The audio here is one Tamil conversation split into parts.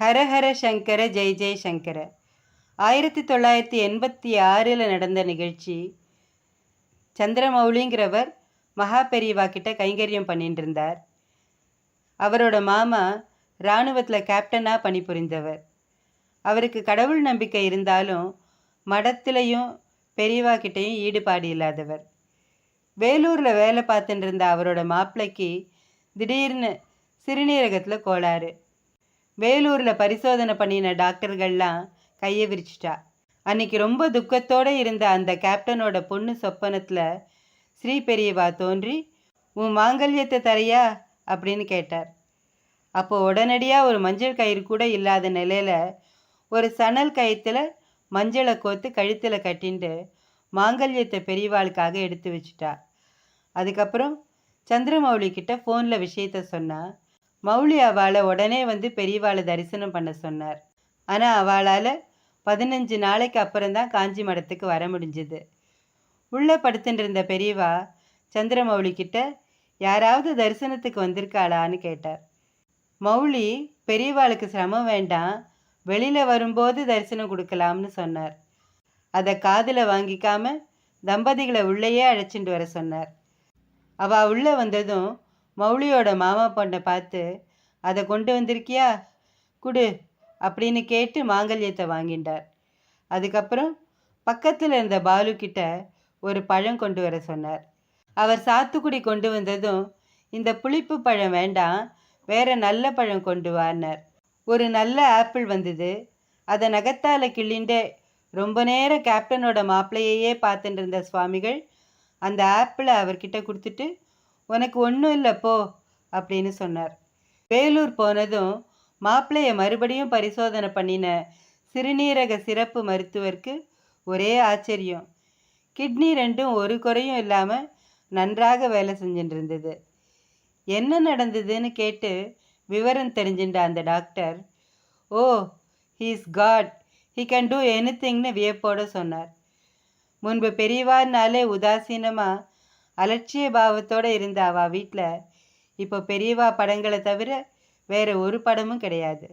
ஹரஹர சங்கர ஜெய் ஜெய் சங்கர. ஆயிரத்தி தொள்ளாயிரத்தி எண்பத்தி ஆறில் நடந்த நிகழ்ச்சி. சந்திரமௌலிங்கிறவர் மகா பெரியவா கிட்ட கைங்கரியம் பண்ணிட்டு இருந்தார் அவரோட மாமா இராணுவத்தில் கேப்டனாக பணிபுரிந்தவர். அவருக்கு கடவுள் நம்பிக்கை இருந்தாலும் மடத்திலையும் பெரியவா கிட்டேயும் ஈடுபாடு இல்லாதவர். வேலூரில் வேலை பார்த்துட்டு இருந்த அவரோட மாப்பிள்ளைக்கு திடீர்னு சிறுநீரகத்தில் கோளாறு. வேலூரில் பரிசோதனை பண்ணின டாக்டர்கள்லாம் கையை விரிச்சிட்டா. அன்னைக்கு ரொம்ப துக்கத்தோடு இருந்த அந்த கேப்டனோட பொண்ணு சொப்பனத்தில் ஸ்ரீ பெரியவா தோன்றி உன் மாங்கல்யத்தை தரையா? அப்படின்னு கேட்டார். அப்போ உடனடியாக ஒரு மஞ்சள் கயிறு கூட இல்லாத நிலையில் ஒரு சணல் கயிற்றுல மஞ்சளை கோத்து கழுத்தில் கட்டிண்டு மாங்கல்யத்தை பெரியவாளுக்காக எடுத்து வச்சுட்டா. அதுக்கப்புறம் சந்திரமௌலி கிட்ட ஃபோனில் விஷயத்த சொன்னால் மௌலி அவளை உடனே வந்து பெரியவாளை தரிசனம் பண்ண சொன்னார். ஆனால் அவளால் பதினஞ்சு நாளைக்கு அப்புறம்தான் காஞ்சி மடத்துக்கு வர முடிஞ்சுது. உள்ளே படுத்துட்டு இருந்த பெரியவா சந்திரமௌலி கிட்ட யாராவது தரிசனத்துக்கு வந்திருக்காளான்னு கேட்டார். மௌலி பெரியவாளுக்கு சிரமம் வேண்டாம். வெளியில் வரும்போது தரிசனம் கொடுக்கலாம்னு சொன்னார். அதை காதில் வாங்கிக்காம தம்பதிகளை உள்ளேயே அழைச்சிட்டு வர சொன்னார். அவள் உள்ளே வந்ததும் மௌலியோட மாமா பொண்ணை பார்த்து அதை கொண்டு வந்திருக்கியா? குடு அப்படின்னு கேட்டு மாங்கல்யத்தை வாங்கிட்டார். அதுக்கப்புறம் பக்கத்தில் இருந்த பாலு கிட்ட ஒரு பழம் கொண்டு வர சொன்னார். அவர் சாத்துக்குடி கொண்டு வந்ததும் இந்த புளிப்பு பழம் வேண்டாம் வேற நல்ல பழம் கொண்டு வான்னார். ஒரு நல்ல ஆப்பிள் வந்தது. அதை நகத்தால் கிள்ளிண்டே ரொம்ப நேரம் கேப்டனோட மாப்பிள்ளையே பார்த்துட்டு இருந்த சுவாமிகள் அந்த ஆப்பிளை அவர்கிட்ட கொடுத்துட்டு உனக்கு ஒன்றும் இல்லை போ அப்படின்னு சொன்னார். வேலூர் போனதும் மாப்பிள்ளையை மறுபடியும் பரிசோதனை பண்ணின சிறுநீரக சிறப்பு மருத்துவருக்கு ஒரே ஆச்சரியம். கிட்னி ரெண்டும் ஒரு குறையும் இல்லாமல் நன்றாக வேலை செஞ்சுட்டு இருந்தது என்ன நடந்ததுன்னு கேட்டு விவரம் தெரிஞ்சுட்ட அந்த doctor oh he's got he can do any திங்னு வியப்போட சொன்னார். முன்பு பெரியவார்னாலே உதாசீனமாக அலட்சிய பாவத்தோடு இருந்த அவ வீட்டில் இப்போ பெரியவா படங்களை தவிர வேற ஒரு படமும் கிடையாது.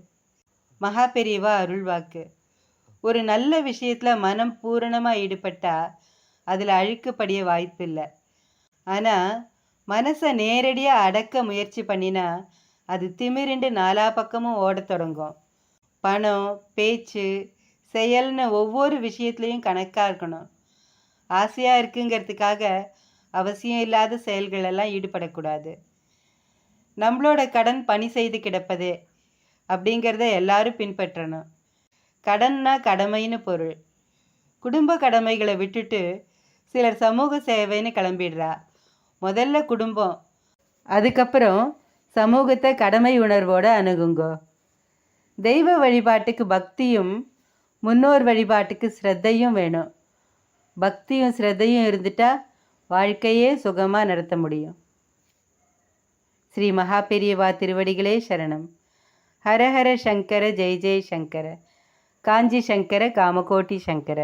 மகா பெரியவா அருள்வாக்கு ஒரு நல்ல விஷயத்தில் மனம் பூரணமாக ஈடுபட்டா அதில் அழுக்குப்படிய வாய்ப்பில்லை. ஆனால் மனசை நேரடியாக அடக்க முயற்சி பண்ணினா அது திமிரிண்டு நாலா பக்கமும் ஓடத் தொடங்கும். பணம் பேச்சு செயல்னு ஒவ்வொரு விஷயத்துலேயும் கணக்காக இருக்கணும். ஆசையாக இருக்குங்கிறதுக்காக அவசியம் இல்லாத செயல்களெல்லாம் ஈடுபடக்கூடாது. நம்மளோட கடன் பணி செய்து கிடப்பதே அப்படிங்கிறத எல்லாரும் பின்பற்றணும். கடன்னா கடமைன்னு பொருள். குடும்ப கடமைகளை விட்டுட்டு சிலர் சமூக சேவைன்னு கிளம்பிடுறா. முதல்ல குடும்பம். அதுக்கப்புறம் சமூகத்தை கடமை உணர்வோடு அணுகுங்கோ. தெய்வ வழிபாட்டுக்கு பக்தியும் முன்னோர் வழிபாட்டுக்கு ஸ்ரத்தையும் வேணும். பக்தியும் ஸ்ரத்தையும் இருந்துட்டா வாழ்க்கையே சுகமாக நடத்த முடியும். ஸ்ரீ மகா பெரியவா திருவடிகளே சரணம். ஹரஹர சங்கர ஜெய் ஜெய் சங்கர. காஞ்சி சங்கர காமகோட்டி சங்கர.